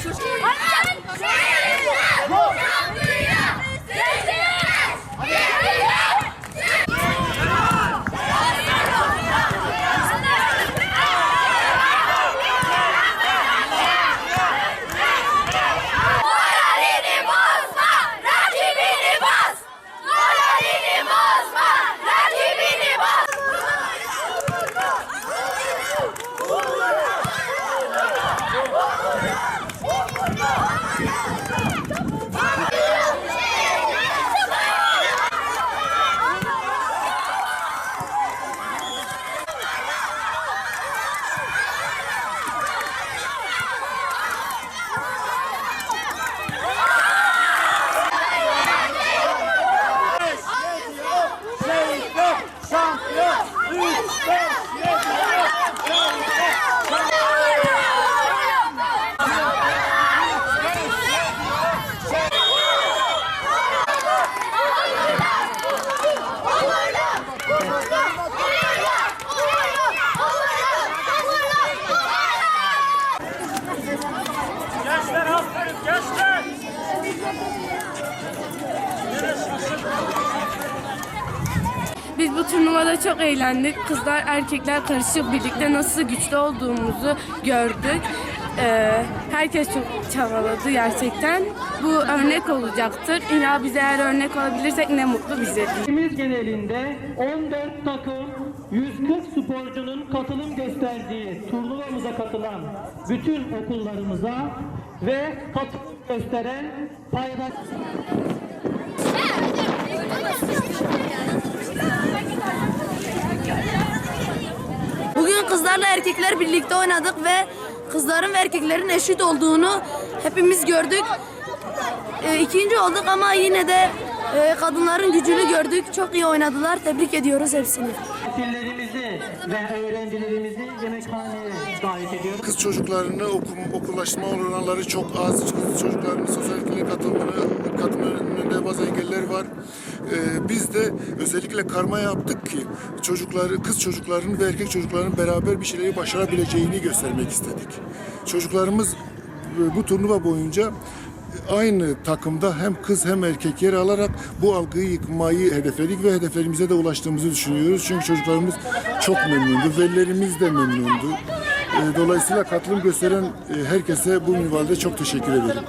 Moralini Biz bu turnuvada çok eğlendik. Kızlar erkekler karışık birlikte nasıl güçlü olduğumuzu gördük. Ee, herkes çok çabaladı gerçekten. Bu örnek olacaktır. İlla bize eğer örnek olabilirsek ne mutlu bize. Ülkemiz genelinde 14 takım 140 sporcunun katılım gösterdiği turnuvamıza katılan bütün okullarımıza ve katılım gösteren paydaş Bugün kızlarla erkekler birlikte oynadık ve kızların ve erkeklerin eşit olduğunu hepimiz gördük. Ee, ikinci olduk ama yine de e, kadınların gücünü gördük. Çok iyi oynadılar. Tebrik ediyoruz hepsini. nesillerimizi ve öğrencilerimizi yemekhaneye davet ediyoruz. Kız çocuklarını okum, okullaşma oranları çok az. Kız çocuklarının sosyal etkinliğe katılımını, katılma önünde bazı engeller var. Ee, biz de özellikle karma yaptık ki çocukları, kız çocukların ve erkek çocukların beraber bir şeyleri başarabileceğini göstermek istedik. Çocuklarımız e, bu turnuva boyunca aynı takımda hem kız hem erkek yer alarak bu algıyı yıkmayı hedefledik ve hedeflerimize de ulaştığımızı düşünüyoruz. Çünkü çocuklarımız çok memnundu, velilerimiz de memnundu. E, Dolayısıyla katılım gösteren e, herkese bu minvalde çok teşekkür ederim.